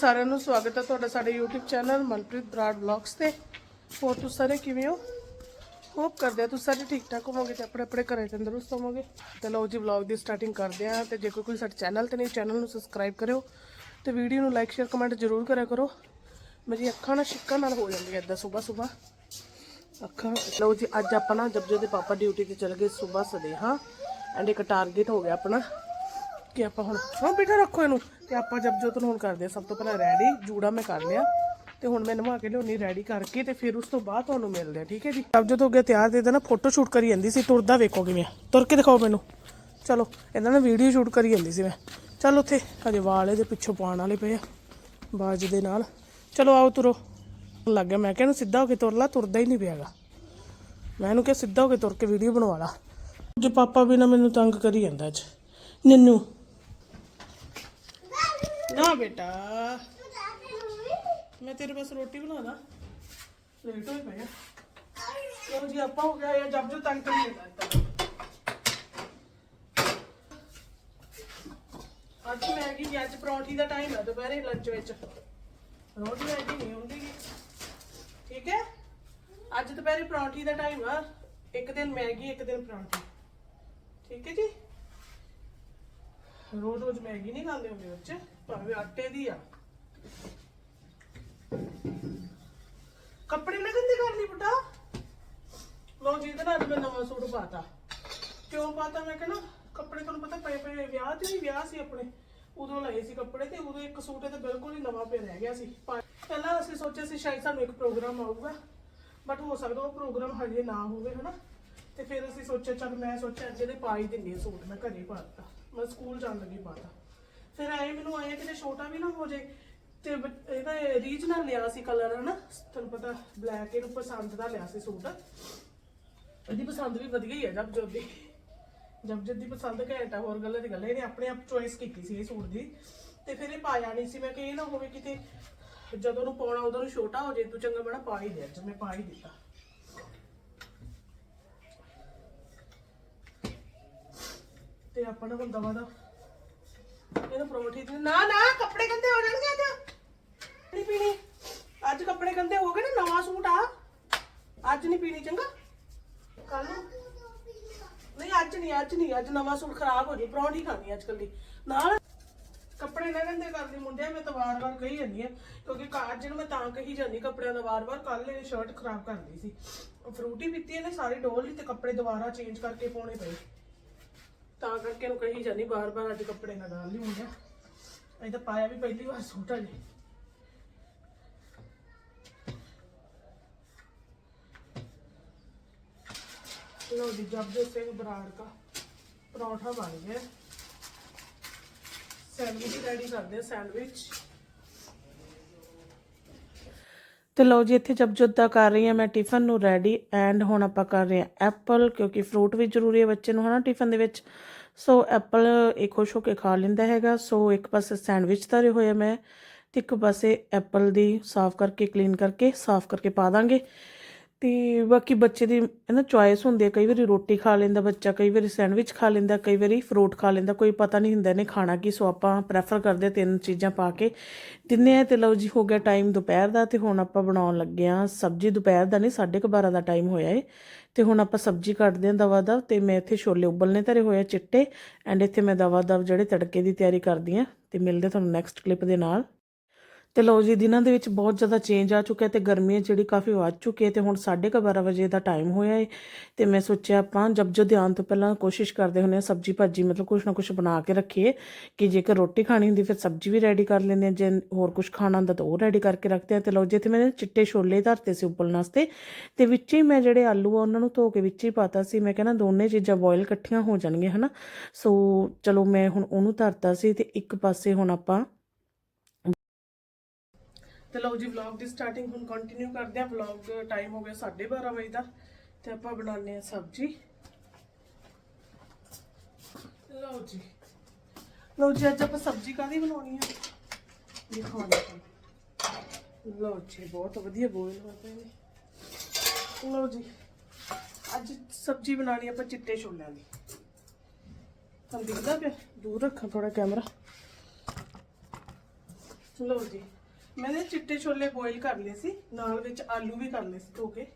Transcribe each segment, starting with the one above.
ਸਾਰਿਆਂ ਨੂੰ ਸਵਾਗਤ ਹੈ ਤੁਹਾਡਾ ਸਾਡੇ YouTube channel Manpreet Brar vlogs ਤੇ। ਹੋਰ ਤੁਸੀਂ ਸਾਰੇ ਕਿਵੇਂ ਹੋ? ਹੋਪ ਕਰਦੇ ਆ ਤੁਸੀਂ ਸਾਰੇ ਠੀਕ ਠਾਕ ਹੋਵੋਗੇ ਤੇ ਆਪਣੇ ਆਪਣੇ ਘਰੇ ਤੰਦਰੁਸਤ ਹੋਵੋਗੇ। ਤੇ ਲਓ ਜੀ ਵਲੌਗ ਦੀ ਸਟਾਰਟਿੰਗ ਕਰਦੇ ਆ ਤੇ ਜੇ ਕੋਈ ਕੋਈ ਸਾਡੇ ਚੈਨਲ ਤੇ ਨਹੀਂ ਚੈਨਲ ਨੂੰ ਸਬਸਕ੍ਰਾਈਬ ਕਰਿਓ ਤੇ ਵੀਡੀਓ ਨੂੰ ਲਾਈਕ ਸ਼ੇਅਰ ਕਮੈਂਟ ਜ਼ਰੂਰ ਕਰਿਆ ਕਰੋ। ਮੇਰੀ ਅੱਖਾਂ ਨਾਲ ਛਿੱਕਾਂ ਨਾਲ ਹੋ ਜਾਂਦੀਆਂ ਇਦਾਂ ਸਵੇਰ ਸਵੇਰ ਅੱਖਾਂ ਲਓ ਜੀ ਅੱਜ ਆਪਾਂ ਨਾ ਜਬ ਦੇ ਪਾਪਾ ਡਿਊਟੀ ਤੇ ਚਲੇ ਗਏ ਸਵੇਰ ਸਦੇ ਹਾਂ। ਐਂਡ ਇੱਕ ਟਾਰਗੇਟ ਹੋ ਗਿਆ ਆਪਣਾ ਕਿ ਆਪਾਂ ਹੁਣ ਹਾਂ ਬੇਟਾ ਰੱਖੋ ਇਹਨੂੰ। ਤੇ ਆਪਾਂ ਜਬ ਜੋਤ ਨੂੰ ਹੁਣ ਕਰਦੇ ਆ ਸਭ ਤੋਂ ਪਹਿਲਾਂ ਰੈਡੀ ਜੂੜਾ ਮੈਂ ਕਰ ਲਿਆ ਤੇ ਹੁਣ ਮੈਂ ਨਵਾ ਕੇ ਲਿਆਉਣੀ ਰੈਡੀ ਕਰਕੇ ਤੇ ਫਿਰ ਉਸ ਤੋਂ ਬਾਅਦ ਤੁਹਾਨੂੰ ਮਿਲਦੇ ਆ ਠੀਕ ਹੈ ਜੀ? ਜਬ ਜੋਤ ਹੋ ਗਿਆ ਤਿਆਰ ਤੇ ਇਹਦਾ ਨਾ ਫੋਟੋ ਸ਼ੂਟ ਕਰੀ ਜਾਂਦੀ ਸੀ, ਤੁਰਦਾ ਵੇਖੋ ਕਿਵੇਂ ਤੁਰ ਕੇ ਦਿਖਾਓ ਮੈਨੂੰ। ਚਲੋ, ਇਹਨਾਂ ਨੇ ਵੀਡੀਓ ਸ਼ੂਟ ਕਰੀ ਜਾਂਦੀ ਸੀ ਮੈਂ। ਚੱਲ ਉੱਥੇ, ਹਜੇ ਵਾਲ ਇਹਦੇ ਪਿੱਛੋਂ ਪਾਉਣ ਵਾਲੇ ਪਏ ਆ, ਬਾਜ ਦੇ ਨਾਲ। ਚਲੋ ਆਓ ਤੁਰੋ। ਲੱਗ ਗਿਆ, ਮੈਂ ਕਿਹਾ ਸਿੱਧਾ ਹੋ ਕੇ ਤੁਰ ਲਾ, ਤੁਰਦਾ ਹੀ ਨਹੀਂ ਪਿਆਗਾ ਮੈਂ ਇਹਨੂੰ ਕਿਹਾ ਸਿੱਧਾ ਹੋ ਕੇ ਤੁਰ ਕੇ ਵੀਡੀਓ ਬਣਵਾ ਲਾ। ਜੇ ਪਾਪਾ ਵੀ ਨਾ ਮੈਨੂੰ ਤੰਗ ਕਰੀ ਜਾਂਦਾ ਅੱਜ। ਨੰਨੂ। ਨਾ ਬੇਟਾ ਮੈਂ ਤੇਰੇ ਬਸ ਰੋਟੀ ਬਣਾ ਦਾਂ ਲੇਟ ਹੋਏ ਪਏ ਆ ਚਲੋ ਜੀ ਆਪਾਂ ਹੋ ਗਿਆ ਇਹ ਜਬ ਜੋ ਤੰਗ ਕਰੀ ਜਾਂਦਾ ਇੱਦਾਂ। ਅੱਜ ਮੈਗੀ ਨਹੀਂ ਅੱਜ ਪਰੌਂਠੀ ਦਾ ਟਾਈਮ ਹੈ ਦੁਪਹਿਰੇ ਲੰਚ ਵਿੱਚ। ਰੋਜ਼ ਮੈਗੀ ਨਹੀਂ ਹੁੰਦੀ ਗੀ। ਠੀਕ ਹੈ ਅੱਜ ਦੁਪਹਿਰੇ ਪਰੌਂਠੀ ਦਾ ਟਾਈਮ ਆ ਇੱਕ ਦਿਨ ਮੈਗੀ ਇੱਕ ਦਿਨ ਪਰੌਂਠੀ ਠੀਕ ਹੈ ਜੀ ਰੋਜ਼ ਰੋਜ਼ ਮੈਗੀ ਨਹੀਂ ਖਾਂਦੇ ਹੁੰਦੇ ਬੱਚੇ ਭਾਵੇਂ ਆਟੇ ਦੀ ਆ। ਕੱਪੜੇ ਨਾ ਗੰਦੇ ਕਰ ਲਈ ਬੁੱਢਾ। ਲੋ ਜੀ ਨਾਲ ਅੱਜ ਮੈਂ ਨਵਾਂ ਸੂਟ ਪਾਤਾ। ਕਿਉਂ ਪਾਤਾ? ਮੈਂ ਕਹਿੰਦਾ ਕੱਪੜੇ ਤੁਹਾਨੂੰ ਪਤਾ ਪਏ ਪਏ ਵਿਆਹ ਤੇ ਵੀ ਵਿਆਹ ਸੀ ਆਪਣੇ। ਉਦੋਂ ਲਏ ਸੀ ਕੱਪੜੇ ਤੇ, ਉਦੋਂ ਇੱਕ ਸੂਟ ਤੇ ਬਿਲਕੁਲ ਹੀ ਨਵਾਂ ਪਿਆ ਰਹਿ ਗਿਆ ਸੀ। ਪਹਿਲਾਂ ਅਸੀਂ ਸੋਚਿਆ ਸੀ ਸ਼ਾਇਦ ਸਾਨੂੰ ਇੱਕ ਪ੍ਰੋਗਰਾਮ ਆਊਗਾ। ਬਟ ਹੋ ਸਕਦਾ ਉਹ ਪ੍ਰੋਗਰਾਮ ਹਜੇ ਨਾ ਹੋਵੇ, ਹਨਾ? ਤੇ ਫਿਰ ਅਸੀਂ ਸੋਚਿਆ, ਚੱਲ ਮੈਂ ਸੋਚਿਆ, ਅੱਜ ਇਹਦੇ ਪਾ ਹੀ ਦਿੰਦੀ ਸੂਟ, ਮੈਂ ਘਰੇ ਪਾ ਦਿੱਤਾ। ਮੈਂ ਸਕੂਲ ਜਾਣ ਲੱਗੀ ਪਾਤਾ। ਫਿਰ ਐ ਮੈਨੂੰ ਆਇਆ ਕਿਤੇ ਛੋਟਾ ਵੀ ਨਾ ਹੋ ਜੇ। ਤੇ ਬ- ਇਹਦਾ ਰੀਜਨਲ ਲਿਆ ਸੀ ਕਲਰ ਹਨਾ? ਤੁਹਾਨੂੰ ਪਤਾ ਬਲੈਕ ਇਹਨੂੰ ਪਸੰਦ ਦਾ ਲਿਆ ਸੀ ਸੂਟ। ਇਹਦੀ ਪਸੰਦ ਵੀ ਵਧੀਆ ਹੀ ਹੈ ਜਬ ਜੋਦੀ ਜਬ ਜਦ ਦੀ ਪਸੰਦ ਘੈਂਟ ਆ, ਹੋਰ ਗੱਲਾਂ ਦੀ ਗੱਲ ਆ। ਇਹਨੇ ਆਪਣੇ ਆਪ ਚੋਇਸ ਕੀਤੀ ਸੀ ਇਹ ਸੂਟ ਦੀ। ਤੇ ਫਿਰ ਇਹ ਪਾਇਆ ਨਹੀਂ ਸੀ। ਮੈਂ ਕਿ ਇਹ ਨਾ ਹੋਵੇ ਕਿਤੇ ਜਦੋਂ ਨੂੰ ਪਾਉਣਾ, ਉਦੋਂ ਨੂੰ ਛੋਟਾ ਹੋ ਜੇ, ਤੂੰ ਚੰਗਾ ਬਣਾ ਪਾ ਹੀ ਦੇ ਅੱਜ, ਮੈਂ ਪਾ ਹੀ ਦਿੱਤਾ। ਤੇ ਆਪਾਂ ਨਾ ਹੁਣ ਦਵਾ ਦਾ ਇਹਨੂੰ ਪਰੌਂਠੀ ਦੀ ਨਾ ਨਾ, ਕੱਪੜੇ ਗੰਦੇ ਹੋ ਜਾਣਗੇ ਅੱਜ। ਨਹੀਂ ਪੀਣੀ। ਅੱਜ ਕੱਪੜੇ ਗੰਦੇ ਹੋ ਗਏ ਨਾ, ਨਵਾਂ ਸੂਟ ਆ। ਅੱਜ ਨਹੀਂ ਪੀਣੀ, ਚੰਗਾ? ਕੱਲ ਨੂੰ? ਨਹੀਂ, ਅੱਜ ਨਹੀਂ ਅੱਜ ਨਹੀਂ, ਅੱਜ ਨਵਾਂ ਸੂਟ ਖਰਾਬ ਹੋ ਜੀ ਪਰੌਂਠੀ ਖਾਣੀ ਅੱਜ ਕੱਲੀ ਨਾਲ ਕੱਪੜੇ ਨਾ ਗੰਦੇ ਕਰਦੀ ਮੁੰਡਿਆ, ਮੈਂ ਤਾਂ ਵਾਰ-ਵਾਰ ਕਹੀ ਜਾਂਦੀ ਆ, ਕਿਉਂਕਿ ਅੱਜ ਨੂੰ ਮੈਂ ਤਾਂ ਕਹੀ ਜਾਂਦੀ ਕੱਪੜਿਆਂ ਦਾ ਵਾਰ-ਵਾਰ ਕੱਲ ਇਹ ਸ਼ਰਟ ਖਰਾਬ ਕਰਦੀ ਸੀ। ਉਹ ਫਰੂਟੀ ਪੀਤੀ ਇਹਨੇ, ਸਾਰੀ ਡੋਲ ਲਈ ਤੇ ਕੱਪੜੇ ਦੁਬਾਰਾ ਚੇਂਜ ਕਰਕੇ ਪਾਉਣੇ ਪਏ। ਤਾਂ ਕਰਕੇ ਨੂੰ ਕਹੀ ਜਾਂਦੀ ਬਾਰ-ਬਾਰ ਅੱਜ ਕੱਪੜੇ ਨਾ ਡਾਲ ਲਈ ਹੁੰਦੇ ਅਜੇ ਤਾਂ ਪਾਇਆ ਵੀ ਪਹਿਲੀ ਵਾਰ ਸੂਟ ਆ ਜੀ ਲੋ ਜੀ, ਜਪਜੋਤ ਸਿੰਘ ਬਰਾੜ ਦਾ ਪਰੌਂਠਾ ਬਣ ਗਿਆ। ਸੈਂਡਵਿਚ ਰੈਡੀ ਕਰਦੇ ਆ ਸੈਂਡਵਿਚ ਤੇ ਲਓ ਜੀ, ਇੱਥੇ ਜਬ ਜੁੱਦਾ ਕਰ ਰਹੀ ਹਾਂ ਮੈਂ ਟਿਫਨ ਨੂੰ ਰੈਡੀ ਐਂਡ ਹੁਣ ਆਪਾਂ ਕਰ ਰਹੇ ਹਾਂ ਐਪਲ ਕਿਉਂਕਿ ਫਰੂਟ ਵੀ ਜ਼ਰੂਰੀ ਹੈ ਬੱਚੇ ਨੂੰ, ਹਨਾ, ਟਿਫਨ ਦੇ ਵਿੱਚ। ਸੋ ਐਪਲ ਇਹ ਖੁਸ਼ ਹੋ ਕੇ ਖਾ ਲੈਂਦਾ ਹੈਗਾ। ਸੋ ਇੱਕ ਪਾਸੇ ਸੈਂਡਵਿਚ ਧਰੇ ਹੋਏ ਆ ਮੈਂ ਤੇ ਇੱਕ ਪਾਸੇ ਐਪਲ ਦੀ ਸਾਫ਼ ਕਰਕੇ ਕਲੀਨ ਕਰਕੇ, ਸਾਫ਼ ਕਰਕੇ ਪਾ ਦਾਂਗੇ। ਤੇ ਬਾਕੀ ਬੱਚੇ ਦੀ ਹੈ ਨਾ ਚੁਆਇਸ ਹੁੰਦੀ ਹੈ। ਕਈ ਵਾਰੀ ਰੋਟੀ ਖਾ ਲੈਂਦਾ ਬੱਚਾ, ਕਈ ਵਾਰੀ ਸੈਂਡਵਿਚ ਖਾ ਲੈਂਦਾ, ਕਈ ਵਾਰੀ ਫਰੂਟ ਖਾ ਲੈਂਦਾ, ਕੋਈ ਪਤਾ ਨਹੀਂ ਹੁੰਦਾ ਇਹਨੇ ਖਾਣਾ ਕੀ, ਸੋ ਆਪਾਂ ਪ੍ਰੈਫਰ ਕਰਦੇ ਤਿੰਨ ਚੀਜ਼ਾਂ ਪਾ ਕੇ। ਦਿੰਨੇ ਆ ਤੇ ਲਓ ਜੀ ਹੋ ਗਿਆ ਟਾਈਮ ਦੁਪਹਿਰ ਦਾ ਤੇ ਹੁਣ ਆਪਾਂ ਬਣਾਉਣ ਲੱਗੇ ਆ ਸਬਜ਼ੀ। ਦੁਪਹਿਰ ਦਾ ਨਹੀਂ 12:30 ਦਾ ਟਾਈਮ ਹੋਇਆ ਏ। ਤੇ ਹੁਣ ਆਪਾਂ ਸਬਜ਼ੀ ਕੱਟਦੇ ਹਾਂ ਦਵਾ ਦਵ ਤੇ ਮੈਂ ਇੱਥੇ ਛੋਲੇ ਉਬਲਨੇ ਧਰੇ ਹੋਏ ਆ ਚਿੱਟੇ ਐਂਡ ਇੱਥੇ ਮੈਂ ਦਵਾ ਦਵ ਜਿਹੜੇ ਤੜਕੇ ਦੀ ਤਿਆਰੀ ਕਰਦੀ ਆ ਤੇ ਮਿਲਦੇ ਤੁਹਾਨੂੰ ਨੈਕਸਟ ਕਲਿੱਪ ਦੇ ਨਾਲ। ਤੇ ਲਓ ਜੀ, ਦਿਨਾਂ ਦੇ ਵਿੱਚ ਬਹੁਤ ਜ਼ਿਆਦਾ ਚੇਂਜ ਆ ਚੁੱਕਿਆ ਤੇ ਗਰਮੀ ਹੈ ਜਿਹੜੀ ਕਾਫੀ ਵੱਧ ਚੁੱਕੀ ਹੈ ਤੇ ਹੁਣ 12:30 ਵਜੇ ਦਾ ਟਾਈਮ ਹੋਇਆ ਹੈ ਤੇ ਮੈਂ ਸੋਚਿਆ ਆਪਾਂ ਜਬ ਜੋ ਧਿਆਨ ਤੋਂ ਪਹਿਲਾਂ ਕੋਸ਼ਿਸ਼ ਕਰਦੇ ਹੁੰਦੇ ਆ ਸਬਜੀ ਭਾਜੀ ਮਤਲਬ ਕੁਝ ਨਾ ਕੁਝ ਬਣਾ ਕੇ ਰੱਖੀਏ ਕਿ ਜੇਕਰ ਰੋਟੀ ਖਾਣੀ ਹੁੰਦੀ ਫਿਰ ਸਬਜੀ ਵੀ ਰੈਡੀ ਕਰ ਲੈਂਦੇ ਆ ਜੇ ਹੋਰ ਕੁਝ ਖਾਣਾ ਹੁੰਦਾ ਤਾਂ ਉਹ ਰੈਡੀ ਕਰਕੇ ਰੱਖਦੇ ਆ ਤੇ ਲਓ ਜੀ, ਇੱਥੇ ਮੈਂ ਚਿੱਟੇ ਛੋਲੇ ਧਰਤੇ ਸੀ ਉਬਲਣ ਵਾਸਤੇ ਤੇ ਵਿੱਚ ਹੀ ਮੈਂ ਜਿਹੜੇ ਆਲੂ ਆ ਉਹਨਾਂ ਨੂੰ ਧੋ ਕੇ ਵਿੱਚ ਹੀ ਪਾਤਾ ਸੀ, ਮੈਂ ਕਹਿੰਦਾ ਦੋਨੇ ਚੀਜ਼ਾਂ ਬੋਇਲ ਇਕੱਠੀਆਂ ਹੋ ਜਾਣਗੀਆਂ ਹਨਾ, ਸੋ ਚਲੋ ਮੈਂ ਹੁਣ ਉਹਨੂੰ ਧਰਤਾ ਸੀ ਤੇ ਇੱਕ ਪਾਸੇ ਹੁਣ ਆਪਾਂ ਤੇ ਲਓ ਜੀ ਵਲੌਗ ਦੀ ਸਟਾਰਟਿੰਗ ਹੁਣ ਕੰਟੀਨਿਊ ਕਰਦੇ ਆ ਵਲੌਗ ਟਾਈਮ ਹੋ ਗਿਆ 12:30 ਵਜੇ ਦਾ ਤੇ ਆਪਾਂ ਬਣਾਉਂਦੇ ਆ ਸਬਜ਼ੀ। ਲਓ ਜੀ। ਲਓ ਜੀ, ਅੱਜ ਆਪਾਂ ਸਬਜ਼ੀ ਕਾਦੀ ਬਣਾਉਣੀ ਆ? ਦਿਖਾਉਣੀ ਆ। ਲਓ ਜੀ, ਬਹੁਤ ਵਧੀਆ ਬੋਇਲ ਹੋ ਪਏ ਨੇ। ਲਓ ਜੀ, ਅੱਜ ਸਬਜ਼ੀ ਬਣਾਣੀ ਆਪਾਂ ਚਿੱਟੇ ਛੋਲਿਆਂ ਦੀ। ਤੁਹਾਨੂੰ ਦਿਖਦਾ ਪਿਆ? ਦੂਰ ਰੱਖਾਂ ਥੋੜਾ ਕੈਮਰਾ ਲਓ ਜੀ। ਮੈंने ਚਿੱਟੇ ਛੋਲੇ ਬੋਇਲ ਕਰ ਲਏ ਸੀ, ਨਾਲ ਵਿੱਚ ਆਲੂ ਵੀ ਕਰ ਲਏ ਸੀ ਧੋ ਕੇ।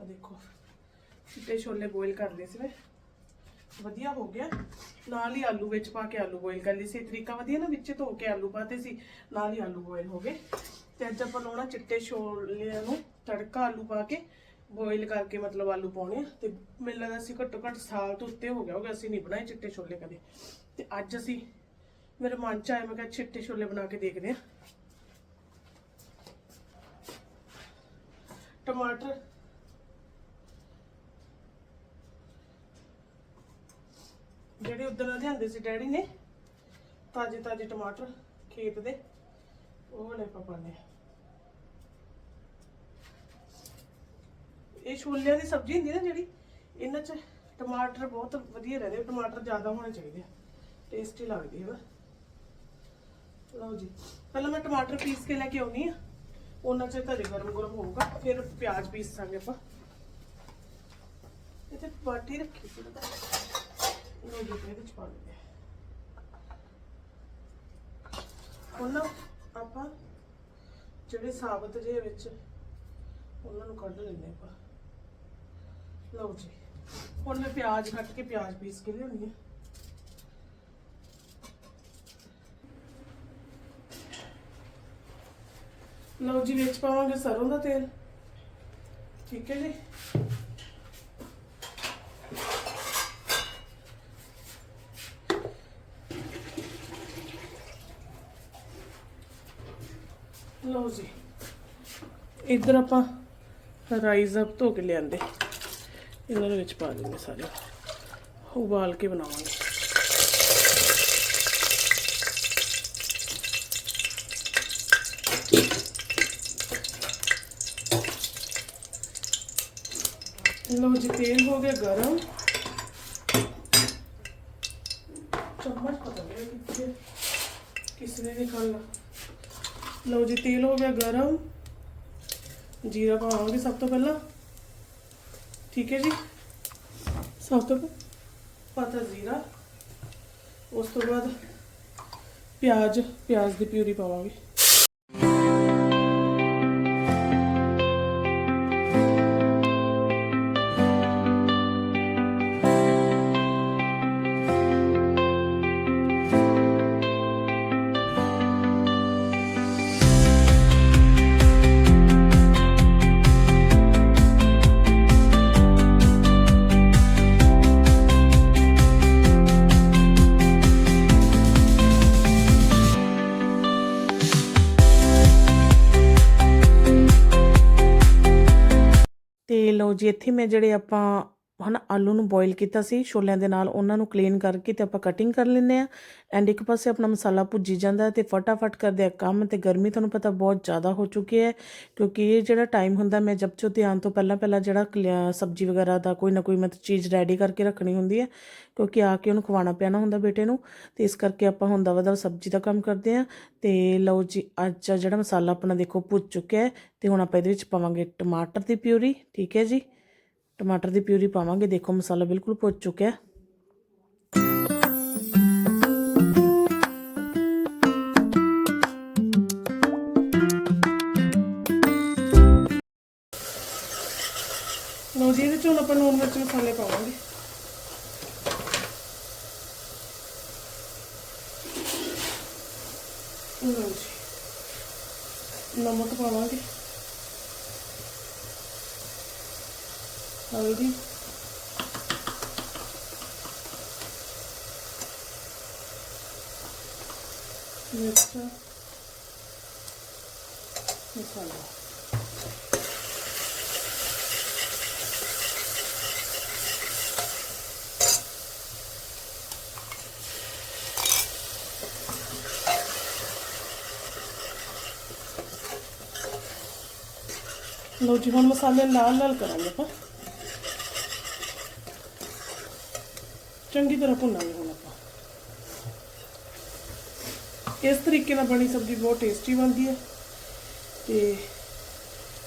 ਆ ਦੇਖੋ, ਚਿੱਟੇ ਛੋਲੇ ਬੋਇਲ ਕਰ ਲਏ ਸੀ ਮੈਂ। ਵਧੀਆ ਹੋ ਗਿਆ। ਨਾਲ ਹੀ ਆਲੂ ਵਿੱਚ ਪਾ ਕੇ ਆਲੂ ਬੋਇਲ ਕਰ ਲਈ ਸੀ। ਤਰੀਕਾ ਵਧੀਆ ਨਾ, ਵਿੱਚ ਧੋ ਕੇ ਆਲੂ ਪਾਤੇ ਸੀ, ਨਾਲ ਹੀ ਆਲੂ ਬੋਇਲ ਹੋ ਗਏ। ਤੇ ਅੱਜ ਆਪਾਂ ਲਾਉਣਾ ਚਿੱਟੇ ਛੋਲਿਆਂ ਨੂੰ ਤੜਕਾ ਆਲੂ ਪਾ ਕੇ ਬੋਇਲ ਕਰਕੇ ਮਤਲਬ ਆਲੂ ਪਾਉਣੇ ਆ। ਤੇ ਮੈਨੂੰ ਲੱਗਦਾ ਸੀ ਘੱਟੋ ਘੱਟ ਸਾਲ ਤੋਂ ਉੱਤੇ ਹੋ ਗਿਆ ਹੋਗਾ, ਅਸੀਂ ਨਹੀਂ ਬਣਾਏ ਚਿੱਟੇ ਛੋਲੇ ਕਦੇ। ਤੇ ਅੱਜ ਅਸੀਂ, ਮੇਰੇ ਮਨ ਚ ਆਇਆ, ਮੈਂ ਕਿਹਾ ਚਿੱਟੇ ਛੋਲੇ ਬਣਾ ਕੇ ਦੇਖਦੇ ਆ ਟਮਾਟਰ। ਜਿਹੜੇ ਉਦੋਂ ਲਿਆਂਦੇ ਸੀ ਡੈਡੀ ਨੇ, ਤਾਜ਼ੇ ਤਾਜ਼ੇ ਟਮਾਟਰ ਖੇਤ ਦੇ, ਉਹ ਵਾਲੇ ਆਪਾਂ ਇਹ ਛੋਲਿਆਂ ਦੀ ਸਬਜ਼ੀ ਹੁੰਦੀ ਨਾ ਜਿਹੜੀ, ਇਹਨਾਂ 'ਚ ਟਮਾਟਰ ਬਹੁਤ ਵਧੀਆ ਰਹਿੰਦੇ, ਟਮਾਟਰ ਜ਼ਿਆਦਾ ਹੋਣੇ ਚਾਹੀਦੇ ਆ। ਟੇਸਟੀ ਲੱਗਦੀ ਹੈ ਲਓ ਜੀ, ਪਹਿਲਾਂ ਮੈਂ ਟਮਾਟਰ ਪੀਸ ਕੇ ਲੈ ਕੇ ਆਉਣੀ ਆ ਉਹਨਾਂ ਚ ਤੁਹਾਡੇ ਗਰਮ ਗਰਮ ਹੋਊਗਾ, ਫਿਰ ਪਿਆਜ਼ ਪੀਸਾਂਗੇ ਆਪਾਂ। ਇੱਥੇ ਬਾਟੀ ਰੱਖੀ ਸੀ ਨਾ। ਲਓ ਜੀ ਪਾ ਦਿੰਦੇ ਆ। ਆਪਾਂ ਜਿਹੜੇ ਸਾਬਤ ਜਿਹੇ ਵਿੱਚ ਉਹਨਾਂ ਨੂੰ ਕੱਢ ਲੈਂਦੇ ਆਪਾਂ। ਲਓ ਜੀ, ਹੁਣ ਮੈਂ ਪਿਆਜ਼ ਕੱਟ ਕੇ ਪਿਆਜ਼ ਪੀਸ ਕੇ ਲਿਆਉਣੀ ਆ ਲਓ ਜੀ, ਵਿੱਚ ਪਾਵਾਂਗੇ ਸਰੋਂ ਦਾ ਤੇਲ। ਠੀਕ ਹੈ ਜੀ? ਲਓ ਜੀ, ਇੱਧਰ ਆਪਾਂ ਰਾਈਸ ਅਪ ਧੋ ਕੇ ਲਿਆਂਦੇ। ਇਹਨਾਂ ਦੇ ਵਿੱਚ ਪਾ ਦਿੰਦੇ ਸਾਰੇ। ਉਬਾਲ ਕੇ ਬਣਾਵਾਂਗੇ। ਲਓ ਜੀ ਤੇਲ ਹੋ ਗਿਆ ਗਰਮ ਚਮਚ ਪਤਾ ਨਹੀਂ ਕਿੱਥੇ ਕਿਸ ਨੇ ਨਿਕਾਲਣਾ ਲਓ ਜੀ ਤੇਲ ਹੋ ਗਿਆ ਗਰਮ ਜੀਰਾ ਪਾਵਾਂਗੇ ਸਭ ਤੋਂ ਪਹਿਲਾਂ ਠੀਕ ਹੈ ਜੀ ਸਭ ਤੋਂ ਪਤਾ ਜ਼ੀਰਾ ਉਸ ਤੋਂ ਬਾਅਦ ਪਿਆਜ਼ ਪਿਆਜ਼ ਦੀ ਪਿਊਰੀ ਪਾਵਾਂਗੇ ਲਓ ਜੀ ਇੱਥੇ ਮੈਂ ਜਿਹੜੇ ਆਪਾਂ ਹਨਾ, ਆਲੂ ਨੂੰ ਬੋਇਲ ਕੀਤਾ ਸੀ, ਛੋਲਿਆਂ ਦੇ ਨਾਲ ਉਹਨਾਂ ਨੂੰ ਕਲੀਨ ਕਰਕੇ ਤੇ ਆਪਾਂ ਕਟਿੰਗ ਕਰ ਲੈਂਦੇ ਆ ਐਂਡ ਇੱਕ ਪਾਸੇ ਆਪਣਾ ਮਸਾਲਾ ਭੁੱਜੀ ਜਾਂਦਾ ਹੈ ਤੇ ਫਟਾਫਟ ਕਰਦੇ ਆ ਕੰਮ ਤੇ ਗਰਮੀ ਤੁਹਾਨੂੰ ਪਤਾ ਬਹੁਤ ਜ਼ਿਆਦਾ ਹੋ ਚੁੱਕੀ ਹੈ ਕਿਉਂਕਿ ਇਹ ਜਿਹੜਾ ਟਾਈਮ ਹੁੰਦਾ ਮੈਂ ਜਬ ਚੋ ਧਿਆਨ ਤੋਂ ਪਹਿਲਾਂ ਪਹਿਲਾਂ ਜਿਹੜਾ ਕਲਿਆ- ਸਬਜ਼ੀ ਵਗੈਰਾ ਦਾ ਕੋਈ ਨਾ ਕੋਈ ਮਤਲਬ ਚੀਜ਼ ਰੈਡੀ ਕਰਕੇ ਰੱਖਣੀ ਹੁੰਦੀ ਹੈ ਕਿਉਂਕਿ ਆ ਕੇ ਉਹਨੂੰ ਖਵਾਉਣਾ ਪਿਆਣਾ ਹੁੰਦਾ ਬੇਟੇ ਨੂੰ ਤੇ ਇਸ ਕਰਕੇ ਆਪਾਂ ਹੁੰਦਾ ਦਵਾ ਦਵਾ ਸਬਜ਼ੀ ਦਾ ਕੰਮ ਕਰਦੇ ਆ ਤੇ ਲਓ ਜੀ, ਅੱਜ ਜਿਹੜਾ ਮਸਾਲਾ ਆਪਣਾ ਦੇਖੋ ਭੁੱਜ ਚੁੱਕਿਆ ਹੈ ਤੇ ਹੁਣ ਆਪਾਂ ਇਹਦੇ ਵਿੱਚ ਪਾਵਾਂਗੇ ਟਮਾਟਰ ਦੀ ਪਿਊਰੀ, ਠੀਕ ਹੈ ਜੀ। ਟਮਾਟਰ ਦੀ ਪਿਊਰੀ ਪਾਵਾਂਗੇ। ਦੇਖੋ, ਮਸਾਲਾ ਬਿਲਕੁਲ ਭੁੱਜ ਚੁੱਕਿਆ ਹੈ। ਜੀ, ਇਹਦੇ ਚ ਆਪਾਂ ਨੂਨ ਮਿਰਚ ਮਸਾਲੇ ਪਾਵਾਂਗੇ। ਲਓ ਜੀ, ਨਮਕ ਪਾਵਾਂਗੇ। ਹਲਦੀ ਮਿਰਚ ਮਸਾਲਾ ਲਓ ਜੀ ਹੁਣ ਮਸਾਲੇ ਲਾਲ ਲਾਲ ਕਰਾਂਗੇ ਆਪਾਂ ਚੰਗੀ ਤਰ੍ਹਾਂ ਭੁੰਨਾਂਗੇ ਹੁਣ ਆਪਾਂ। ਇਸ ਤਰੀਕੇ ਨਾਲ ਬਣੀ ਸਬਜ਼ੀ ਬਹੁਤ ਟੇਸਟੀ ਬਣਦੀ ਹੈ। ਤੇ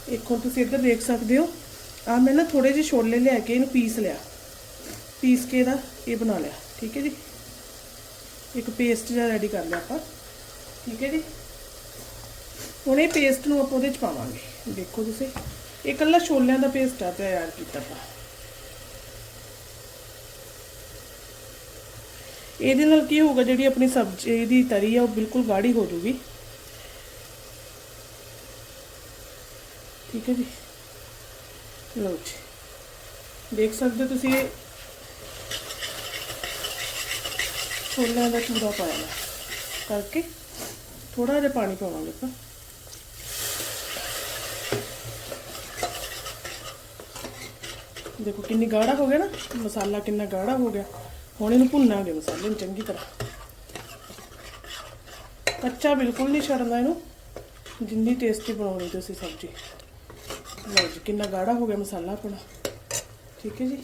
ਇੱਕ ਹੁਣ ਤੁਸੀਂ ਇੱਧਰ ਦੇਖ ਸਕਦੇ ਹੋ। ਆ ਮੈਂ ਨਾ ਥੋੜੇ ਜਿਹੇ ਛੋਲੇ ਲਿਆ ਕੇ ਇਹਨੂੰ ਪੀਸ ਲਿਆ। ਪੀਸ ਕੇ ਇਹਦਾ ਇਹ ਬਣਾ ਲਿਆ। ਠੀਕ ਹੈ ਜੀ? ਇੱਕ ਪੇਸਟ ਜਿਹਾ ਰੈਡੀ ਕਰ ਲਿਆ ਆਪਾਂ। ਠੀਕ ਹੈ ਜੀ? ਹੁਣ ਇਹ ਪੇਸਟ ਨੂੰ ਆਪਾਂ ਉਹਦੇ ਚ ਪਾਵਾਂਗੇ। ਦੇਖੋ ਤੁਸੀਂ। ਇਹ ਇਕੱਲਾ ਛੋਲਿਆਂ ਦਾ ਪੇਸਟ ਆ, ਤਿਆਰ ਕੀਤਾ ਆਪਾਂ। ਇਹਦੇ ਨਾਲ ਕੀ ਹੋਊਗਾ, ਜਿਹੜੀ ਆਪਣੀ ਸਬਜ਼ੀ ਦੀ ਤਰੀ ਆ, ਉਹ ਬਿਲਕੁਲ ਗਾੜੀ ਹੋ ਜੂਗੀ ਠੀਕ ਹੈ ਜੀ? ਲਓ ਜੀ। ਦੇਖ ਸਕਦੇ ਹੋ ਤੁਸੀਂ ਛੋਲਿਆਂ ਦਾ ਚੂਰਾ ਪਾਇਆ ਕਰਕੇ ਥੋੜਾ ਜਿਹਾ ਪਾਣੀ ਪਾਵਾਂਗੇ ਆਪਾਂ। ਦੇਖੋ ਕਿੰਨੀ ਗਾੜਾ ਹੋ ਗਿਆ ਨਾ, ਮਸਾਲਾ ਕਿੰਨਾ ਗਾੜਾ ਹੋ ਗਿਆ। ਹੁਣ ਇਹਨੂੰ ਭੁੰਨਾਂਗੇ ਮਸਾਲੇ ਨੂੰ ਚੰਗੀ ਤਰ੍ਹਾਂ। ਕੱਚਾ ਬਿਲਕੁਲ ਨਹੀਂ ਛੱਡਣਾ ਇਹਨੂੰ। ਜਿੰਨੀ ਟੇਸਟੀ ਬਣਾਉਣੀ ਤੁਸੀਂ ਸਬਜ਼ੀ। ਲਓ ਜੀ, ਕਿੰਨਾ ਗਾੜਾ ਹੋ ਗਿਆ ਮਸਾਲਾ ਆਪਣਾ। ਠੀਕ ਹੈ ਜੀ।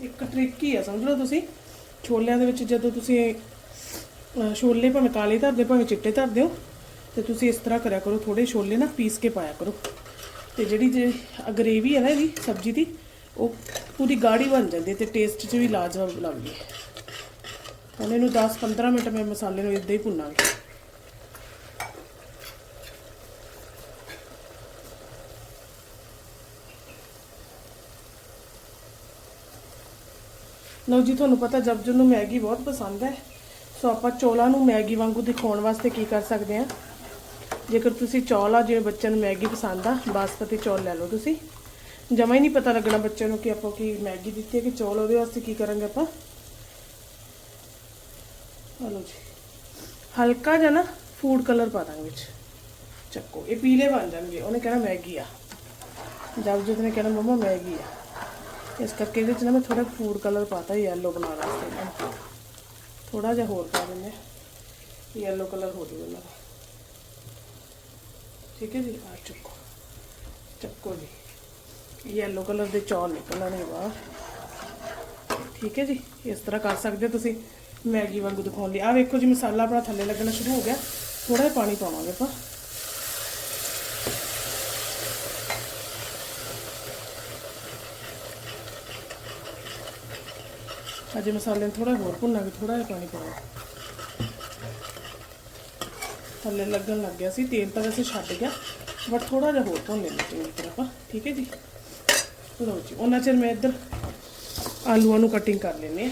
ਇੱਕ ਟ੍ਰਿਕ ਹੀ ਆ, ਸਮਝ ਲਓ ਤੁਸੀਂ। ਛੋਲਿਆਂ ਦੇ ਵਿੱਚ ਜਦੋਂ ਤੁਸੀਂ ਛੋਲੇ ਭਾਵੇਂ ਕਾਲੇ ਧਰਦੇ ਭਾਵੇਂ ਚਿੱਟੇ ਧਰਦੇ ਹੋ ਤੇ ਤੁਸੀਂ ਇਸ ਤਰ੍ਹਾਂ ਕਰਿਆ ਕਰੋ ਥੋੜੇ ਛੋਲੇ ਨਾ ਪੀਸ ਕੇ ਪਾਇਆ ਕਰੋ। ਤੇ ਜਿਹੜੀ ਜੇ ਗਰੇਵੀ ਹੈ ਨਾ ਇਹਦੀ, ਸਬਜ਼ੀ ਦੀ ਉਹ ਪੂਰੀ ਗਾੜੀ ਬਣ ਜਾਂਦੀ ਹੈ ਤੇ ਟੇਸਟ 'ਚ ਵੀ ਲਾਜਵਾਬ ਲੱਗਦੀ ਹੈ। ਹੁਣ ਇਹਨੂੰ 10-15 ਮਿੰਟ ਮੈਂ ਮਸਾਲੇ ਨੂੰ ਇਦਾਂ ਹੀ ਭੁੰਨਾਂਗੀ। ਲਓ ਜੀ, ਤੁਹਾਨੂੰ ਪਤਾ ਜਬਜਨ ਨੂੰ ਮੈਗੀ ਬਹੁਤ ਪਸੰਦ ਹੈ, ਸੋ ਆਪਾਂ ਚੌਲਾਂ ਨੂੰ ਮੈਗੀ ਵਾਂਗੂ ਦਿਖਾਉਣ ਵਾਸਤੇ ਕੀ ਕਰ ਸਕਦੇ ਹਾਂ। ਜੇਕਰ ਤੁਸੀਂ ਚੌਲ ਆ, ਜਿਵੇਂ ਬੱਚਿਆਂ ਨੂੰ ਮੈਗੀ ਪਸੰਦ ਆ ਬਾਸਪਤੀ ਚੌਲ ਲੈ ਲਓ ਤੁਸੀਂ। ਜਮਾ ਹੀ ਨਹੀਂ ਪਤਾ ਲੱਗਣਾ ਬੱਚਿਆਂ ਨੂੰ ਕਿ ਆਪਾਂ ਕੀ ਮੈਗੀ ਦਿੱਤੀ ਹੈ ਕਿ ਚੌਲ ਉਹਦੇ ਵਾਸਤੇ ਕੀ ਕਰਾਂਗੇ ਆਪਾਂ ਆ ਲਓ ਜੀ ਹਲਕਾ ਜਿਹਾ ਨਾ ਫੂਡ ਕਲਰ ਪਾ ਦਾਂਗੇ ਵਿੱਚ ਚੱਕੋ ਇਹ ਪੀਲੇ ਬਣ ਜਾਣਗੇ ਉਹਨੇ ਕਹਿਣਾ ਮੈਗੀ ਆ ਜਬਜਨ ਨੇ ਕਹਿਣਾ ਮਮਾ ਮੈਗੀ ਆ ਇਸ ਕਰਕੇ ਇਹਦੇ ਚ ਨਾ ਮੈਂ ਥੋੜਾ ਫੂਡ ਕਲਰ ਪਾਤਾ ਯੈਲੋ ਬਣਾ ਵਾਸਤੇ ਥੋੜਾ ਜਿਹਾ ਹੋਰ ਪਾ ਦਿੰਦੇ ਯੈਲੋ ਕਲਰ ਹੋ ਜੂਗਾ ਨਾਲ ਠੀਕ ਹੈ ਜੀ ਆ ਚੱਕੋ ਚੱਕੋ ਜੀ ਯੈਲੋ ਕਲਰ ਦੇ ਚੌਲ ਨਿਕਲਣੇ ਬਾਹਰ ਠੀਕ ਹੈ ਜੀ? ਇਸ ਤਰ੍ਹਾਂ ਕਰ ਸਕਦੇ ਹੋ ਤੁਸੀਂ। ਮੈਗੀ ਵਾਂਗੂ ਦਿਖਾਉਣ ਲਈ। ਆ ਵੇਖੋ ਜੀ, ਮਸਾਲਾ ਆਪਣਾ ਥੱਲੇ ਲੱਗਣਾ ਸ਼ੁਰੂ ਹੋ ਗਿਆ। ਥੋੜਾ ਜਿਹਾ ਪਾਣੀ ਪਾਵਾਂਗੇ ਆਪਾਂ। ਅਜੇ ਮਸਾਲੇ ਨੂੰ ਥੋੜਾ ਹੋਰ ਭੁੰਨਾਂਗੇ ਥੋੜਾ ਜਿਹਾ ਪਾਣੀ ਪਾਵਾਂਗੇ। ਥੱਲੇ ਲੱਗਣ ਲੱਗ ਗਿਆ ਸੀ, ਤੇਲ ਤਾਂ ਵੈਸੇ ਛੱਡ ਗਿਆ ਬਟ ਥੋੜਾ ਜਿਹਾ ਹੋਰ ਭੁੰਨ ਲੈਣਾ ਚੰਗੀ ਤਰ੍ਹਾਂ ਆਪਾਂ। ਠੀਕ ਹੈ ਜੀ? ਲਓ ਜੀ, ਉਹਨਾਂ ਚਿਰ ਮੈਂ ਇੱਧਰ ਆਲੂਆਂ ਨੂੰ ਕਟਿੰਗ ਕਰ ਲੈਨੇ ਆ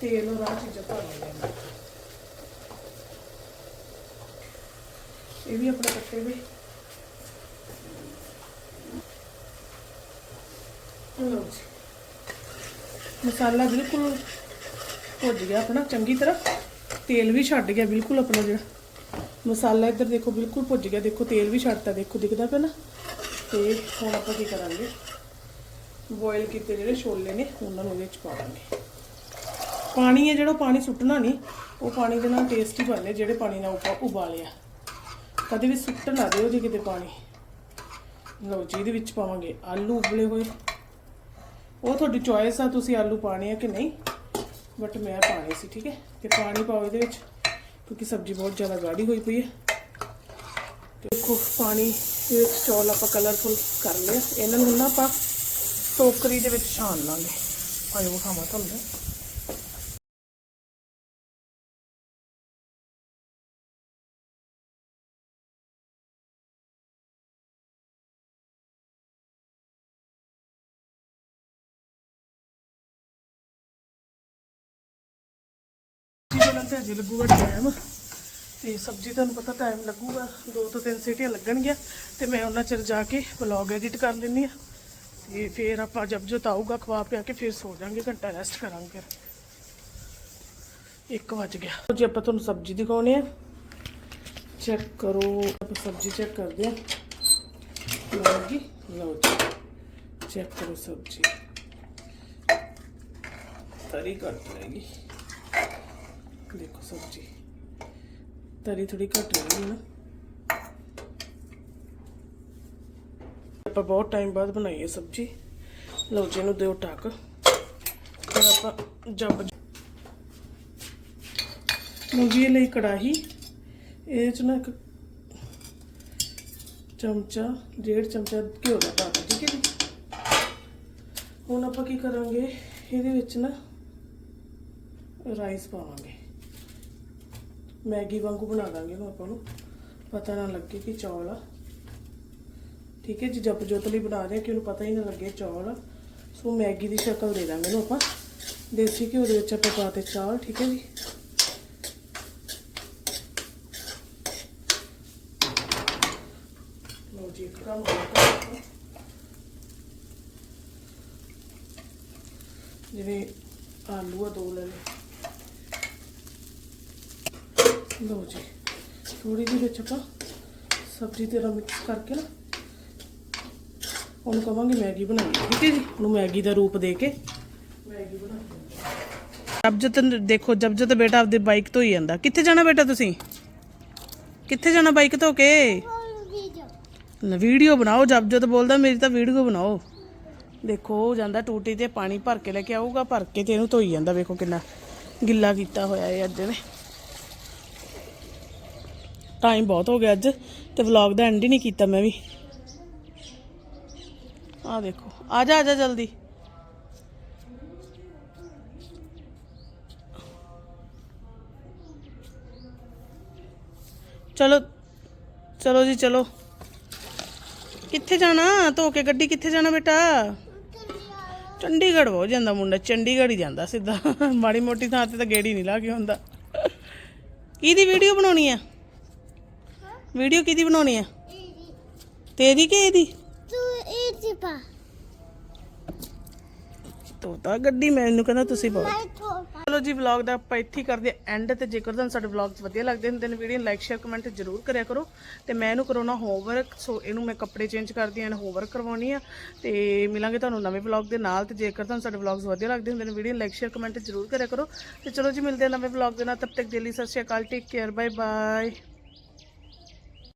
ਤੇਲ ਔਰ ਆਹ ਚੀਜ਼ਾਂ ਪਾ ਲੈਂਦੇ ਇਹ ਵੀ ਆਪਣੇ ਕੱਟੇ ਵੀ ਲਓ ਜੀ, ਮਸਾਲਾ ਬਿਲਕੁਲ ਭੁੱਜ ਗਿਆ ਆਪਣਾ, ਚੰਗੀ ਤਰ੍ਹਾਂ। ਤੇਲ ਵੀ ਛੱਡ ਗਿਆ ਬਿਲਕੁਲ ਆਪਣਾ ਜਿਹੜਾ। ਮਸਾਲਾ ਇੱਧਰ ਦੇਖੋ ਬਿਲਕੁਲ ਭੁੱਜ ਗਿਆ। ਦੇਖੋ ਤੇਲ ਵੀ ਛੱਡਤਾ, ਦੇਖੋ ਦਿਖਦਾ ਪਿਆ ਨਾ। ਤੇ ਹੁਣ ਆਪਾਂ ਕੀ ਕਰਾਂਗੇ? ਬੋਇਲ ਕੀਤੇ ਜਿਹੜੇ ਛੋਲੇ ਨੇ, ਉਹਨਾਂ ਨੂੰ ਉਹਦੇ ਵਿੱਚ ਪਾ ਦਾਂਗੇ। ਪਾਣੀ ਹੈ ਜਿਹੜਾ ਪਾਣੀ ਸੁੱਟਣਾ ਨਹੀਂ। ਉਹ ਪਾਣੀ ਦੇ ਨਾਲ ਟੇਸਟੀ ਬਣਦੇ ਜਿਹੜੇ ਪਾਣੀ ਨਾਲ ਆਪਾਂ ਉਬਾਲਿਆ। ਕਦੇ ਵੀ ਸੁੱਟ ਨਾ ਦਿਓ ਜੇ ਕਿਤੇ ਪਾਣੀ। ਲਓ ਜੀ, ਇਹਦੇ ਵਿੱਚ ਪਾਵਾਂਗੇ ਆਲੂ ਉਬਲੇ ਹੋਏ। ਉਹ ਤੁਹਾਡੀ ਚੋਇਸ ਆ, ਤੁਸੀਂ ਆਲੂ ਪਾਣੇ ਆ ਕਿ ਨਹੀਂ। ਬਟ ਮੈਂ ਪਾਣੇ ਸੀ, ਠੀਕ ਹੈ? ਤੇ ਪਾਣੀ ਪਾਓ ਇਹਦੇ ਵਿੱਚ, ਕਿਉਂਕਿ ਸਬਜ਼ੀ ਬਹੁਤ ਜ਼ਿਆਦਾ ਗਾੜੀ ਹੋਈ ਪਈ ਹੈ। ਦੇਖੋ, ਪਾਣੀ ਦੇ ਚੌਲ ਆਪਾਂ ਕਲਰਫੁਲ ਕਰ ਲਏ ਇਹਨਾਂ ਨੂੰ ਨਾ ਆਪਾਂ ਟੋਕਰੀ ਦੇ ਵਿੱਚ ਛਾਣ ਲਾਂਗੇ। ਆਇਓ ਵਿਖਾਵਾਂ ਤੁਹਾਨੂੰ। ਤੇ ਅਜੇ ਲੱਗੂਗਾ ਟਾਈਮ ਤੇ ਸਬਜ਼ੀ ਤੁਹਾਨੂੰ ਪਤਾ ਟਾਈਮ ਲੱਗੂਗਾ। ਦੋ ਤੋਂ ਤਿੰਨ ਸੀਟੀਆਂ ਲੱਗਣਗੀਆਂ। ਤੇ ਮੈਂ ਉਹਨਾਂ ਚਿਰ ਜਾ ਕੇ ਵਲੌਗ ਐਡਿਟ ਕਰ ਲੈਂਦੀ ਆ। ਤੇ ਫਿਰ ਆਪਾਂ ਜਬ ਜੋ ਆਊਗਾ ਖਵਾ ਪਿਆ ਕੇ ਫਿਰ ਸੋ ਜਾਾਂਗੇ ਘੰਟਾ ਰੈਸਟ ਕਰਾਂਗੇ ਫਿਰ 1 ਵਜ ਗਿਆ ਜੀ ਆਪਾਂ ਤੁਹਾਨੂੰ ਸਬਜ਼ੀ ਦਿਖਾਉਣੀ ਆ ਚੈੱਕ ਕਰੋ ਆਪਾਂ ਸਬਜ਼ੀ ਚੈੱਕ ਕਰਦੇ ਆ ਲਓ ਜੀ ਲਓ ਜੀ ਚੈੱਕ ਕਰੋ ਸਬਜ਼ੀ ਤਰੀ ਘੱਟ ਰਹੇਗੀ ਦੇਖੋ ਸਬਜ਼ੀ ਤਰੀ ਥੋੜੀ ਘੱਟ ਰਹੀ ਹੈ ਆਪਾਂ ਬਹੁਤ ਟਾਈਮ ਬਾਅਦ ਬਣਾਈ ਹੈ ਸਬਜ਼ੀ। ਲਓ ਜੀ, ਇਹਨੂੰ ਦਿਓ ਟੱਕ। ਫਿਰ ਆਪਾਂ ਜੱਬ ਮੂੰਗੀ ਲਈ ਕੜਾਹੀ। ਇਹਦੇ ਚ ਨਾ ਇੱਕ ਚਮਚਾ, ਡੇਢ ਚਮਚਾ ਘਿਓ ਦਾ ਪਾ ਦਿੱਤਾ ਠੀਕ ਹੈ ਜੀ? ਹੁਣ ਆਪਾਂ ਕੀ ਕਰਾਂਗੇ? ਇਹਦੇ ਵਿੱਚ ਨਾ ਰਾਈਸ ਪਾਵਾਂਗੇ। ਮੈਗੀ ਵਾਂਗੂ ਬਣਾ ਦਾਂਗੇ ਇਹਨੂੰ ਆਪਾਂ ਨੂੰ। ਪਤਾ ਨਾ ਲੱਗੇ ਕਿ ਚੌਲ ਆ। ਠੀਕ ਹੈ, ਜੀ ਜਪ ਜੋਤ ਲਈ ਬਣਾ ਰਹੇ ਹਾਂ ਕਿ ਉਹਨੂੰ ਪਤਾ ਹੀ ਨਾ ਲੱਗੇ ਚੌਲ। ਆ ਸੋ ਮੈਗੀ ਦੀ ਸ਼ਕਲ ਦੇ ਦਾਂਗੇ ਇਹਨੂੰ ਆਪਾਂ। ਦੇਸੀ ਘਿਓ ਦੇ ਵਿੱਚ ਆਪਾਂ ਪਾਤੇ ਚਾਵਲ, ਠੀਕ ਹੈ ਜੀ। ਲੋ ਜੀ ਕੰਮ ਜਿਵੇਂ ਆਲੂ ਆ ਦੋ ਲੈ ਲਏ। ਲਓ ਜੀ ਥੋੜੀ ਜਿਹੀ ਵਿੱਚ ਆਪਾਂ ਸਬਜ਼ੀ ਤੇਰਾ ਮਿਕਸ ਕਰਕੇ ਨਾ ਉਹਨੂੰ ਕਵਾਂਗੇ ਮੈਗੀ ਬਣਾਈ ਠੀਕ ਹੈ ਜੀ? ਉਹਨੂੰ ਮੈਗੀ ਦਾ ਰੂਪ ਦੇ ਕੇ। ਮੈਗੀ ਬਣਾ ਜਬ ਦੇਖੋ ਜਬ ਬੇਟਾ ਆਪਦੀ ਬਾਈਕ ਤੋਂ ਹੀ ਜਾਂਦਾ। ਕਿੱਥੇ ਜਾਣਾ ਬੇਟਾ ਤੁਸੀਂ? ਕਿੱਥੇ ਜਾਣਾ ਬਾਈਕ ਤੋਂ ਕੇ? ਵੀਡੀਓ ਬਣਾਓ ਜਬ ਬੋਲਦਾ, ਮੇਰੀ ਤਾਂ ਵੀਡੀਓ ਬਣਾਓ। ਦੇਖੋ, ਉਹ ਜਾਂਦਾ ਟੂਟੀ ਤੇ ਪਾਣੀ ਭਰ ਕੇ ਲੈ ਕੇ ਆਊਗਾ, ਭਰ ਕੇ ਤੇ ਇਹਨੂੰ ਧੋਈ ਜਾਂਦਾ। ਵੇਖੋ ਕਿੰਨਾ ਗਿੱਲਾ ਕੀਤਾ ਹੋਇਆ ਇਹ ਅੱਜ ਨੇ ਟਾਈਮ ਬਹੁਤ ਹੋ ਗਿਆ ਅੱਜ, ਤੇ ਵਲੌਗ ਦਾ ਐਂਡ ਹੀ ਨਹੀਂ ਕੀਤਾ ਮੈਂ ਵੀ। ਆ ਦੇਖੋ। ਆ ਜਾ ਆ ਜਾ ਜਲਦੀ। ਚਲੋ ਚਲੋ ਜੀ, ਚਲੋ। ਕਿੱਥੇ ਜਾਣਾ? ਧੋ ਕੇ ਗੱਡੀ ਕਿੱਥੇ ਜਾਣਾ ਬੇਟਾ? ਚੰਡੀਗੜ੍ਹ ਹੋ ਜਾਂਦਾ ਮੁੰਡਾ, ਚੰਡੀਗੜ੍ਹ ਹੀ ਜਾਂਦਾ ਸਿੱਧਾ। ਮਾੜੀ ਮੋਟੀ ਥਾਂ ਤੇ ਤਾਂ ਗੇੜੀ ਨਹੀਂ ਲਾ ਕੇ ਹੁੰਦਾ ਕਿਹਦੀ ਵੀਡੀਓ ਬਣਾਉਣੀ ਆ? ਵੀਡੀਓ ਕਿਹਦੀ ਬਣਾਉਣੀ ਆ? ਤੇਰੀ ਕਿ ਇਹਦੀ? ਤੋਤਾ ਗੱਡੀ ਮੈਨੂੰ ਕਹਿੰਦਾ ਤੁਸੀਂ ਬਹੁਤ। ਚਲੋ ਜੀ ਵਲੌਗ ਦਾ ਆਪਾਂ ਇੱਥੇ ਹੀ ਕਰਦੇ ਐਂਡ ਤੇ। ਜੇਕਰ ਤੁਹਾਨੂੰ ਸਾਡੇ ਵਲੌਗਸ ਵਧੀਆ ਲੱਗਦੇ ਹੁੰਦੇ ਨੇ ਵੀਡੀਓ ਲਾਈਕ ਸ਼ੇਅਰ ਕਮੈਂਟ ਜ਼ਰੂਰ ਕਰਿਆ ਕਰੋ। ਤੇ ਮੈਂ ਇਹਨੂੰ ਕਰਾਉਣਾ ਹੋਮਵਰਕ ਸੋ ਇਹਨੂੰ ਮੈਂ ਕੱਪੜੇ ਚੇਂਜ ਕਰਦੀ ਆਂ ਹੋਮਵਰਕ ਕਰਵਾਉਣੀ ਆ। ਤੇ ਮਿਲਾਂਗੇ ਤੁਹਾਨੂੰ ਨਵੇਂ ਵਲੌਗ ਦੇ ਨਾਲ। ਤੇ ਜੇਕਰ ਤੁਹਾਨੂੰ ਸਾਡੇ ਵਲੌਗਸ ਵਧੀਆ ਲੱਗਦੇ ਹੁੰਦੇ ਨੇ ਵੀਡੀਓ ਲਾਈਕ ਸ਼ੇਅਰ ਕਮੈਂਟ ਜ਼ਰੂਰ ਕਰਿਆ ਕਰੋ। ਤੇ ਚਲੋ ਜੀ ਮਿਲਦੇ ਆ ਨਵੇਂ ਵਲੌਗ ਦੇ ਨਾਲ। ਤਬ ਤੱਕ ਦੇ ਲਈ ਸਤਿ ਸ਼੍ਰੀ ਅਕਾਲ ਟੇਕ ਕੇਅਰ ਬਾਏ ਬਾਏ